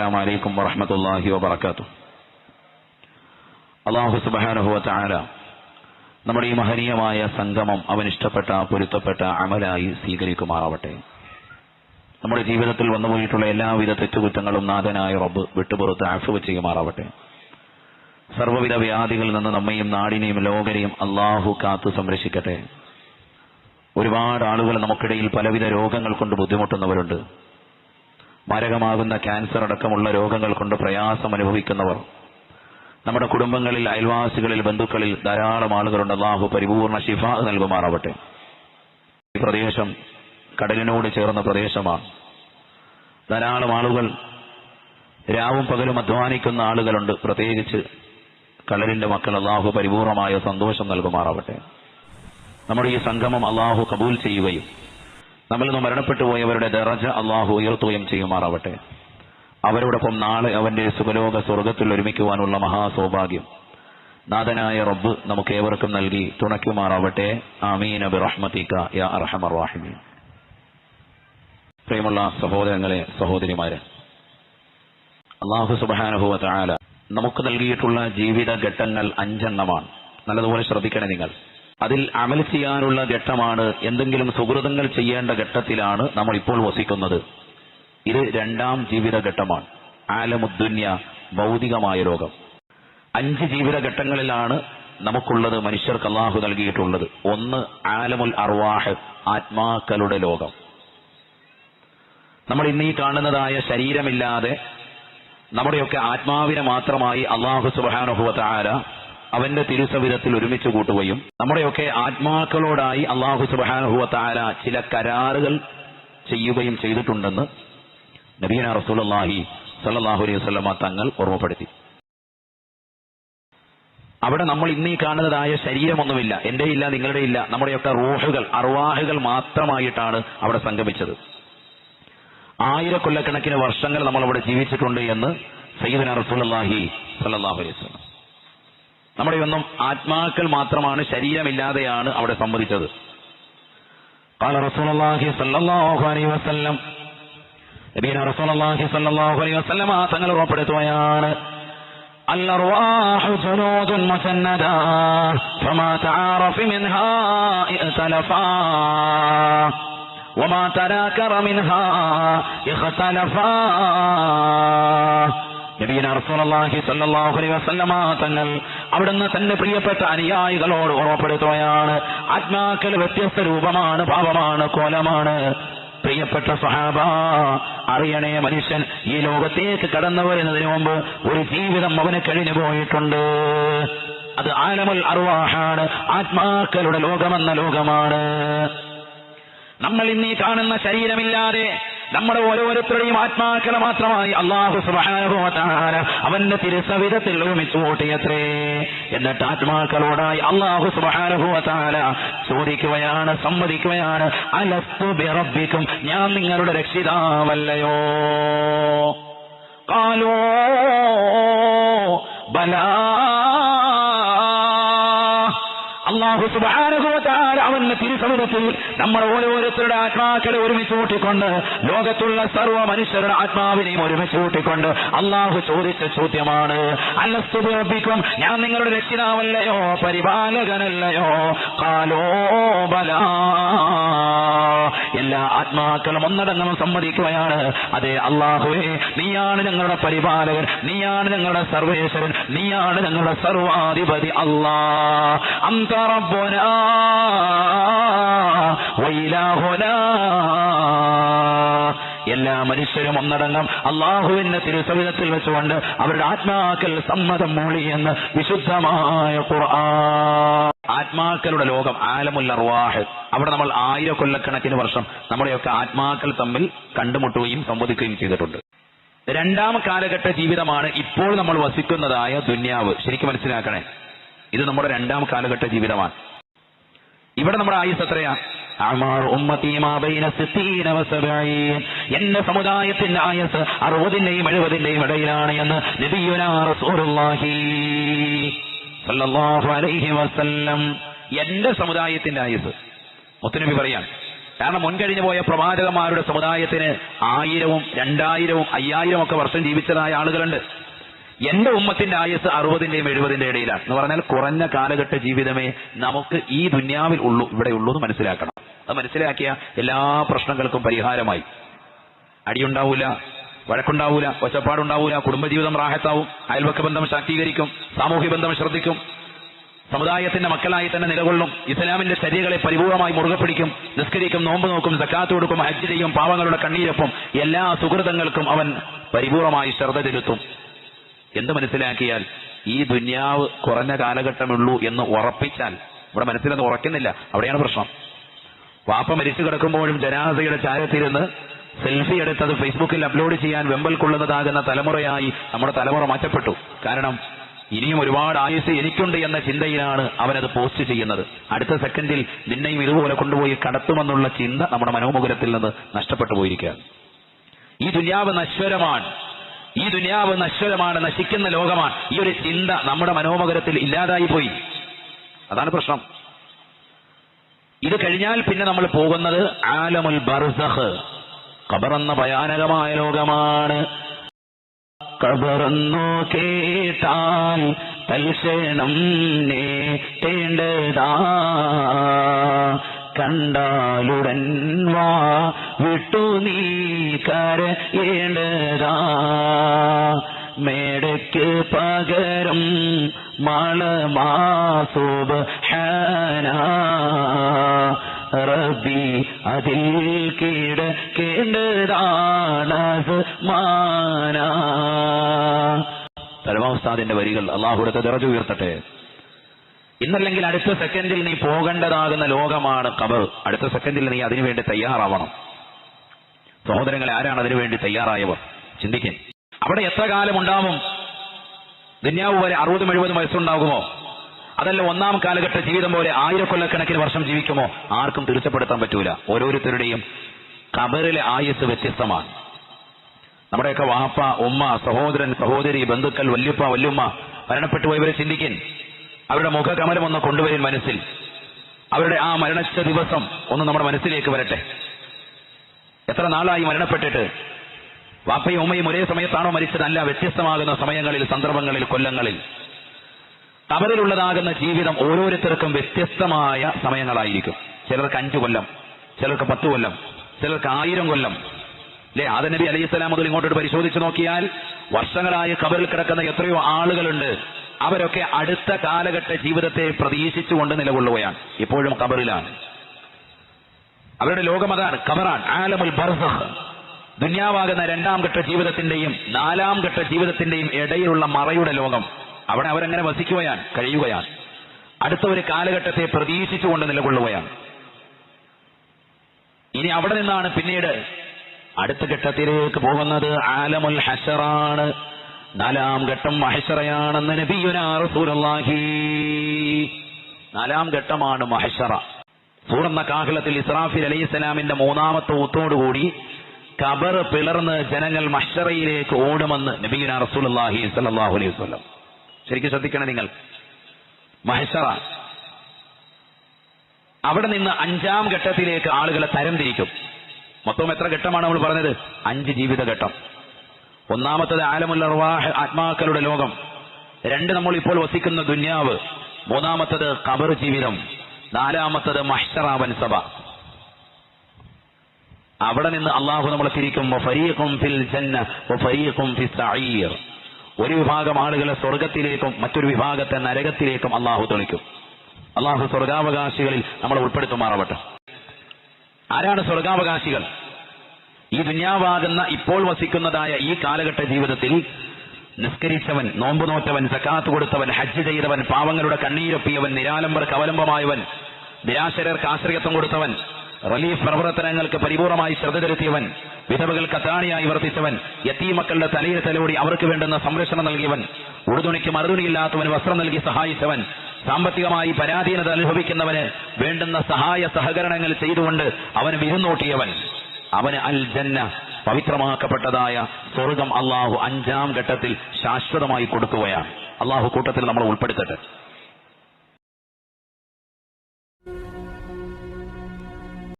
അസ്സാം വലൈക്കും വറഹമത്തല്ലാഹി വബർക്കാത്തു അള്ളാഹു സുബാനുഭവത്തായ നമ്മുടെ ഈ മഹനീയമായ സംഗമം അവൻ ഇഷ്ടപ്പെട്ട പൊരുത്തപ്പെട്ട അമലായി സ്വീകരിക്കുമാറാവട്ടെ. നമ്മുടെ ജീവിതത്തിൽ വന്നുപോയിട്ടുള്ള എല്ലാവിധ തെറ്റുകുറ്റങ്ങളും നാഥനായ റബ്ബ് വിട്ടുപുറത്ത് ആഫുവ് ചെയ്യുമാറാവട്ടെ. സർവവിധ വ്യാധികളിൽ നിന്ന് നമ്മയും നാടിനെയും ലോകനെയും അള്ളാഹു കാത്തു സംരക്ഷിക്കട്ടെ. ഒരുപാട് ആളുകൾ നമുക്കിടയിൽ പലവിധ രോഗങ്ങൾ കൊണ്ട് ബുദ്ധിമുട്ടുന്നവരുണ്ട്. മാരകമാകുന്ന ക്യാൻസർ അടക്കമുള്ള രോഗങ്ങൾ കൊണ്ട് പ്രയാസം അനുഭവിക്കുന്നവർ നമ്മുടെ കുടുംബങ്ങളിൽ അയൽവാസികളിൽ ബന്ധുക്കളിൽ ധാരാളം ആളുകളുണ്ട്. അള്ളാഹു പരിപൂർണ ശിഫ നൽകുമാറാവട്ടെ. ഈ പ്രദേശം കടലിനോട് ചേർന്ന പ്രദേശമാണ്. ധാരാളം ആളുകൾ രാവും പകലും അധ്വാനിക്കുന്ന ആളുകളുണ്ട്. പ്രത്യേകിച്ച് കടലിന്റെ മക്കൾ അള്ളാഹു പരിപൂർണമായ സന്തോഷം നൽകുമാറാവട്ടെ. നമ്മുടെ ഈ സംഗമം അള്ളാഹു കബൂൽ ചെയ്യുകയും നമ്മിൽ ഇന്ന് മരണപ്പെട്ടു പോയവരുടെ ദറജ അള്ളാഹു ഉയർത്തുകയും ചെയ്യുമാറാവട്ടെ. അവരോടൊപ്പം നാളെ അവന്റെ സുഖലോക സ്വർഗത്തിൽ ഒരുമിക്കുവാനുള്ള മഹാസൗഭാഗ്യം. നാഥനായ റബ്ബ് നമുക്ക് ഏവർക്കും നൽകി തുണയ്ക്കുമാറാവട്ടെ. ആമീൻ. യാ അർഹമർ പ്രിയമുള്ള സഹോദരങ്ങളെ സഹോദരിമാരെ അള്ളാഹു സുബാനുഭവ നമുക്ക് നൽകിയിട്ടുള്ള ജീവിത ഘട്ടങ്ങൾ അഞ്ചെണ്ണമാണ്. നല്ലതുപോലെ ശ്രദ്ധിക്കണേ നിങ്ങൾ. അതിൽ അമൽ ചെയ്യാനുള്ള ഘട്ടമാണ് എന്തെങ്കിലും സുഹൃതങ്ങൾ ചെയ്യേണ്ട ഘട്ടത്തിലാണ് നമ്മൾ ഇപ്പോൾ വസിക്കുന്നത്. ഇത് രണ്ടാം ജീവിതഘട്ടമാണ്. ആലമുദ്ദുന്യ ഭൗതികമായ രോഗം അഞ്ച് ജീവിതഘട്ടങ്ങളിലാണ് നമുക്കുള്ളത് മനുഷ്യർക്ക് അള്ളാഹു നൽകിയിട്ടുള്ളത്. ഒന്ന് ആലമുൽ അർവാഹ് ആത്മാക്കളുടെ ലോകം. നമ്മൾ ഇന്ന് ഈ കാണുന്നതായ ശരീരമില്ലാതെ നമ്മുടെയൊക്കെ ആത്മാവിനെ മാത്രമായി അള്ളാഹു സുബാനുഭവത്താര അവന്റെ തിരുസവിധത്തിൽ ഒരുമിച്ച് കൂട്ടുകയും നമ്മുടെയൊക്കെ ആത്മാക്കളോടായി അള്ളാഹു സുബാനുഹുവാര ചില കരാറുകൾ ചെയ്യുകയും ചെയ്തിട്ടുണ്ടെന്ന് നബീന റസൂലി സല്ലാഹു അലൈഹി വസ്ലമ തങ്ങൾ ഓർമ്മപ്പെടുത്തി. അവിടെ നമ്മൾ ഇന്നീ കാണുന്നതായ ശരീരമൊന്നുമില്ല എന്റെ ഇല്ല നിങ്ങളുടെ ഇല്ല നമ്മുടെയൊക്കെ റൂഹുകൾ അർവാഹുകൾ മാത്രമായിട്ടാണ് അവിടെ സംഗമിച്ചത്. ആയിരക്കൊല്ലക്കണക്കിന് വർഷങ്ങൾ നമ്മൾ അവിടെ ജീവിച്ചിട്ടുണ്ട് എന്ന് സയ്യിദ് റസൂലി സല്ലാഹു അലൈഹി വസ്ലം നമ്മുടെ ഒന്നും ആത്മാക്കൾ മാത്രമാണ് ശരീരമില്ലാതെയാണ് അവിടെ സംഭവിച്ചത് قال رسول الله صلى الله عليه وسلم നബീന റസൂലുള്ളാഹി സ്വല്ലല്ലാഹു അലൈഹി വസല്ലമ തങ്ങൾ ഉറപ്പെടുത്തുകയാണ് الأرواح جنود مسندة فما تعارف منها ائتلفا وما تناكر منها اختلفا തങ്ങൾ അവിടുന്ന് തന്റെ പ്രിയപ്പെട്ട അനുയായികളോട് ഓർമ്മപ്പെടുത്തുകയാണ്. ആത്മാക്കൾ വ്യത്യസ്ത രൂപമാണ് ഭാവമാണ് കോലമാണ്. പ്രിയപ്പെട്ട സഹാബ അറിയണേ മനുഷ്യൻ ഈ ലോകത്തേക്ക് കടന്നു വരുന്നതിന് മുമ്പ് ഒരു ജീവിതം അവന് കഴിഞ്ഞു പോയിട്ടുണ്ട്. അത് ആലമുൽ അറുവാഹാണ് ആത്മാക്കളുടെ ലോകമെന്ന ലോകമാണ്. നമ്മൾ ഇന്നീ കാണുന്ന ശരീരമില്ലാതെ നമ്മുടെ ഓരോരുത്തരുടെയും ആത്മാക്കളെ മാത്രമായി അള്ളാഹു സുബാനുഭവത്താര അവന്റെ തിരുസവിധത്തിൽ ഒരുമിച്ച് കൂട്ടിയത്രേ എന്നിട്ട് ആത്മാക്കളോടായി അള്ളാഹു സുബാനുഭവത്താല ചോദിക്കുകയാണ് സമ്മതിക്കുകയാണ് അലസ്തു ബിറബിക്കും ഞാൻ നിങ്ങളുടെ രക്ഷിതാവല്ലയോ? കാലോ ബലാ. അള്ളാഹു സുബാനുഭവത്താൽ അവന്റെ തിരുസമുഖത്തിൽ നമ്മൾ ഓരോരുത്തരുടെ ആത്മാക്കളെ ഒരുമിച്ച് കൂട്ടിക്കൊണ്ട് ലോകത്തുള്ള സർവ മനുഷ്യരുടെ ആത്മാവിനെയും ഒരുമിച്ച് കൂട്ടിക്കൊണ്ട് അള്ളാഹു ചോദിച്ച ചോദ്യമാണ്. അല്ലസ്തുബിക്കും ഞാൻ നിങ്ങളുടെ രക്ഷിതാവല്ലയോ പരിപാലകനല്ലയോ? കാലോ ബല. എല്ലാ ആത്മാക്കളും ഒന്നടങ്കം സമ്മതിക്കുകയാണ്. അതെ അള്ളാഹുവേ നീയാണ് ഞങ്ങളുടെ പരിപാലകൻ നീയാണ് ഞങ്ങളുടെ സർവേശ്വരൻ നീയാണ് ഞങ്ങളുടെ സർവാധിപതി അള്ളാ അന്ത വൈലാഹുനാ എല്ലാ മനുഷ്യരും ഒന്നടങ്കം അള്ളാഹുവിന്റെ തിരുസവിധത്തിൽ വെച്ചുകൊണ്ട് അവരുടെ ആത്മാക്കൾ സമ്മതം മൂളിയെന്ന് വിശുദ്ധമായ ഖുർആൻ. ആത്മാക്കളുടെ ലോകം ആലമുല്ലർവാഹ് അവിടെ നമ്മൾ ആയിരക്കൊല്ലക്കണക്കിന് വർഷം നമ്മുടെയൊക്കെ ആത്മാക്കൾ തമ്മിൽ കണ്ടുമുട്ടുകയും സംവദിക്കുകയും ചെയ്തിട്ടുണ്ട്. രണ്ടാം കാലഘട്ട ജീവിതമാണ് ഇപ്പോൾ നമ്മൾ വസിക്കുന്നതായ ദുന്യാവ്. ശരിക്കും മനസ്സിലാക്കണേ. ഇത് നമ്മുടെ രണ്ടാം കാലഘട്ട ജീവിതമാണ്. ഇവിടെ നമ്മുടെ ആയുസ് എത്രയാ? എന്റെ സമുദായത്തിന്റെ ആയസ് അറുപതിന്റെയും എഴുപതിന്റെയും ഇടയിലാണ് എന്ന് വസല്ലം. എന്റെ സമുദായത്തിന്റെ ആയുസ്. മുത്തുനബി പറയാണ്. കാരണം മുൻകഴിഞ്ഞു പോയ പ്രവാചകന്മാരുടെ സമുദായത്തിന് ആയിരവും രണ്ടായിരവും അയ്യായിരവും ഒക്കെ വർഷം ജീവിച്ചതായ ആളുകളുണ്ട്. എന്റെ ഉമ്മത്തിന്റെ ആയുസ് അറുപതിന്റെയും എഴുപതിന്റെ ഇടയിലാണ്. എന്ന് പറഞ്ഞാൽ കുറഞ്ഞ കാലഘട്ട ജീവിതമേ നമുക്ക് ഈ ദുന്യാവിൽ ഉള്ളൂ ഇവിടെ ഉള്ളൂ എന്ന് മനസ്സിലാക്കണം. അത് മനസ്സിലാക്കിയ എല്ലാ പ്രശ്നങ്ങൾക്കും പരിഹാരമായി. അടിയുണ്ടാവൂല വഴക്കുണ്ടാവൂല ഒച്ചപ്പാടുണ്ടാവൂല കുടുംബജീവിതം റാഹത്താവും അയൽവക്ക ബന്ധം ശാക്തീകരിക്കും സാമൂഹ്യ ബന്ധം ശ്രദ്ധിക്കും സമുദായത്തിന്റെ മക്കളായി തന്നെ നിലകൊള്ളും ഇസ്ലാമിന്റെ ശരീരങ്ങളെ പരിപൂർണമായി മുറുകെ പിടിക്കും നിസ്കരിക്കും നോമ്പ് നോക്കും സക്കാത്ത് കൊടുക്കും ഹജ്ജ് ചെയ്യും പാവങ്ങളുടെ കണ്ണീരൊപ്പം എല്ലാ സുഹൃതങ്ങൾക്കും അവൻ പരിപൂർണമായി ശ്രദ്ധ ചെലുത്തും. എന്ത് മനസ്സിലാക്കിയാൽ ഈ ദുന്യാവ് കുറഞ്ഞ കാലഘട്ടമുള്ളൂ എന്ന് ഉറപ്പിച്ചാൽ ഇവിടെ മനസ്സിലത് ഉറക്കുന്നില്ല അവിടെയാണ് പ്രശ്നം. വാപ്പ മരിച്ചു കിടക്കുമ്പോഴും ജനാസയുടെ ചാരത്തിരുന്ന് സെൽഫി എടുത്തത് ഫേസ്ബുക്കിൽ അപ്ലോഡ് ചെയ്യാൻ വെമ്പൽ കൊള്ളുന്നതാകുന്ന തലമുറയായി നമ്മുടെ തലമുറ മാറ്റപ്പെട്ടു. കാരണം ഇനിയും ഒരുപാട് ആയുസ് എനിക്കുണ്ട് എന്ന ചിന്തയിലാണ് അവനത് പോസ്റ്റ് ചെയ്യുന്നത്. അടുത്ത സെക്കൻഡിൽ നിന്നെയും ഇതുപോലെ കൊണ്ടുപോയി കടത്തുമെന്നുള്ള ചിന്ത നമ്മുടെ മനോമുഖരത്തിൽ നിന്ന് നഷ്ടപ്പെട്ടു പോയിരിക്കുകയാണ്. ഈ ദുന്യാവ് നശ്വരമാണ്. ഈ ദുനിയാവ് നശ്വരമാണ് നശിക്കുന്ന ലോകമാണ്. ഈ ഒരു ചിന്ത നമ്മുടെ മനോമകരത്തിൽ ഇല്ലാതായി പോയി. അതാണ് പ്രശ്നം. ഇത് കഴിഞ്ഞാൽ പിന്നെ നമ്മൾ പോകുന്നത് ആലമുൽ ബർസഖ് എന്ന ഭയാനകമായ ലോകമാണ്. ഖബറെന്നു കേട്ടാൽ തൽക്ഷണം നേട്ടേണ്ടതാ. കണ്ടാലുടൻ വാ വിട്ടു നീ കരയേണ്ടതാ. മേടയ്ക്ക് പകരം മളമാസുബ റബി അതിൽ കിടക്കേണ്ടതാണ് മാന പരമാവസ്ഥാദിന്റെ വരികൾ അള്ളാഹുടത്തെ നിറച്ചു ഉയർത്തട്ടെ. ഇന്നല്ലെങ്കിൽ അടുത്ത സെക്കൻഡിൽ നീ പോകേണ്ടതാകുന്ന ലോകമാണ് കബർ അടുത്ത സെക്കൻഡിൽ നീ അതിനുവേണ്ടി തയ്യാറാവണം. സഹോദരങ്ങളെ ആരാണ് അതിനുവേണ്ടി തയ്യാറായവർ? ചിന്തിക്കും. അവിടെ എത്ര കാലം ഉണ്ടാവും? ദുന്യാവ് വരെ അറുപതും എഴുപതും വയസ്സുണ്ടാകുമോ? അതല്ല ഒന്നാം കാലഘട്ട ജീവിതം പോലെ ആയിരക്കൊല്ലക്കണക്കിന് വർഷം ജീവിക്കുമോ? ആർക്കും തിരിച്ചപ്പെടുത്താൻ പറ്റൂല. ഓരോരുത്തരുടെയും കബറിലെ ആയുസ് വ്യത്യസ്തമാണ്. നമ്മുടെയൊക്കെ വാപ്പ ഉമ്മ സഹോദരൻ സഹോദരി ബന്ധുക്കൾ വല്യുപ്പ വല്യുമ്മ മരണപ്പെട്ടു പോയവരെ ചിന്തിക്കിൻ അവരുടെ മുഖകമലം ഒന്ന് കൊണ്ടുവരും മനസ്സിൽ. അവരുടെ ആ മരണച്ച ദിവസം ഒന്ന് നമ്മുടെ മനസ്സിലേക്ക് വരട്ടെ. എത്ര നാളായി മരണപ്പെട്ടിട്ട്? വാപ്പയും ഉമ്മയും ഒരേ സമയത്താണോ മരിച്ചത്? അല്ല വ്യത്യസ്തമാകുന്ന സമയങ്ങളിൽ സന്ദർഭങ്ങളിൽ കൊല്ലങ്ങളിൽ. കബറിലുള്ളതാകുന്ന ജീവിതം ഓരോരുത്തർക്കും വ്യത്യസ്തമായ സമയങ്ങളായിരിക്കും. ചിലർക്ക് അഞ്ചു കൊല്ലം ചിലർക്ക് പത്ത് കൊല്ലം ചിലർക്ക് ആയിരം കൊല്ലം. അല്ലെ ആദ നബി അലൈഹി സ്വലാം മുതൽ ഇങ്ങോട്ട് പരിശോധിച്ചു നോക്കിയാൽ വർഷങ്ങളായി കബറിൽ കിടക്കുന്ന എത്രയോ ആളുകളുണ്ട്. അവരൊക്കെ അടുത്ത കാലഘട്ട ജീവിതത്തെ പ്രതീക്ഷിച്ചുകൊണ്ട് നിലകൊള്ളുകയാണ്. ഇപ്പോഴും കബറിലാണ് അവരുടെ ലോകമതാണ് കബറാണ് ആലമുൽ ബർസഖ്. ദുന്യാവാകുന്ന രണ്ടാം ഘട്ട ജീവിതത്തിന്റെയും നാലാം ഘട്ട ജീവിതത്തിന്റെയും ഇടയിലുള്ള മറയുടെ ലോകം. അവിടെ അവരങ്ങനെ വസിക്കുകയാണ് കഴിയുകയാണ്. അടുത്ത ഒരു കാലഘട്ടത്തെ പ്രതീക്ഷിച്ചുകൊണ്ട് നിലകൊള്ളുകയാണ്. ഇനി അവിടെ നിന്നാണ് പിന്നീട് അടുത്ത ഘട്ടത്തിലേക്ക് പോകുന്നത്. ആലമുൽ ഹഷറാണ്. നാലാം ഘട്ടം മഹഷറയാണെന്ന് നബിയുനാഹി നാലാം ഘട്ടമാണ് മഹഷറ സൂറന്ന കാഹളത്തിൽ ഇസ്രാഫിൽ അലൈഹി സ്വലാമിന്റെ മൂന്നാമത്തെ ഊത്തോടുകൂടി കബർ പിളർന്ന് ജനങ്ങൾ മഷറയിലേക്ക് ഓടുമെന്ന് നബിയുന റസൂലുള്ളാഹി സ്വല്ലല്ലാഹു അലൈഹി വസല്ലം. ശരിക്കും ശ്രദ്ധിക്കണം നിങ്ങൾ. മഹശറ അവിടെ നിന്ന് അഞ്ചാം ഘട്ടത്തിലേക്ക് ആളുകളെ തരംതിരിക്കും. മൊത്തം എത്ര ഘട്ടമാണ് നമ്മൾ പറഞ്ഞത്? അഞ്ച് ജീവിത ഘട്ടം. ഒന്നാമത്തത് ആലമുൽ അർവാഹ് ആത്മാക്കളുടെ ലോകം. രണ്ട് നമ്മൾ ഇപ്പോൾ വസിക്കുന്ന ദുന്യാവ്. മൂന്നാമത്തത് കബർ ജീവിതം. നാലാമത്തത് മഹ്ഷറാവൻ സഭ. അവിടെ നിന്ന് അള്ളാഹു നമ്മളെ തിരിക്കും. ഒരു വിഭാഗം ആളുകളെ സ്വർഗത്തിലേക്കും മറ്റൊരു വിഭാഗത്തെ നരകത്തിലേക്കും അള്ളാഹു തെളിക്കും. അള്ളാഹു സ്വർഗാവകാശികളിൽ നമ്മളെ ഉൾപ്പെടുത്തുമാറാവട്ടെ. ആരാണ് സ്വർഗാവകാശികൾ? ഈ ദുന്യാവാകുന്ന ഇപ്പോൾ വസിക്കുന്നതായ ഈ കാലഘട്ട ജീവിതത്തിൽ നിസ്കരിച്ചവൻ നോമ്പ് നോറ്റവൻ സക്കാത്ത് കൊടുത്തവൻ ഹജ്ജ് ചെയ്തവൻ പാവങ്ങളുടെ കണ്ണീരൊപ്പിയവൻ നിരാലംബർക്ക് അവലംബമായവൻ നിരാശരർക്ക് ആശ്രയത്വം കൊടുത്തവൻ റിലീഫ് പ്രവർത്തനങ്ങൾക്ക് പരിപൂർണമായി ശ്രദ്ധ ചെലുത്തിയവൻ വിധവകൾക്ക് അത്താണിയായി വർത്തിച്ചവൻ യത്തീമക്കളുടെ തലയിൽ തലോടി അവർക്ക് വേണ്ടുന്ന സംരക്ഷണം നൽകിയവൻ ഉടുതുണിക്ക് മറുതുണിയില്ലാത്തവൻ വസ്ത്രം നൽകി സഹായിച്ചവൻ സാമ്പത്തികമായി പരാധീനത അനുഭവിക്കുന്നവന് വേണ്ടുന്ന സഹായ സഹകരണങ്ങൾ ചെയ്തുകൊണ്ട് അവന് വിരുന്നോട്ടിയവൻ. അവന് അൽ ജന്ന പവിത്രമാക്കപ്പെട്ടതായ സ്വർഗം അള്ളാഹു അഞ്ചാം ഘട്ടത്തിൽ ശാശ്വതമായി കൊടുക്കുകയാണ് അള്ളാഹു കൂട്ടത്തിൽ നമ്മൾ ഉൾപ്പെടുത്തട്ടെ.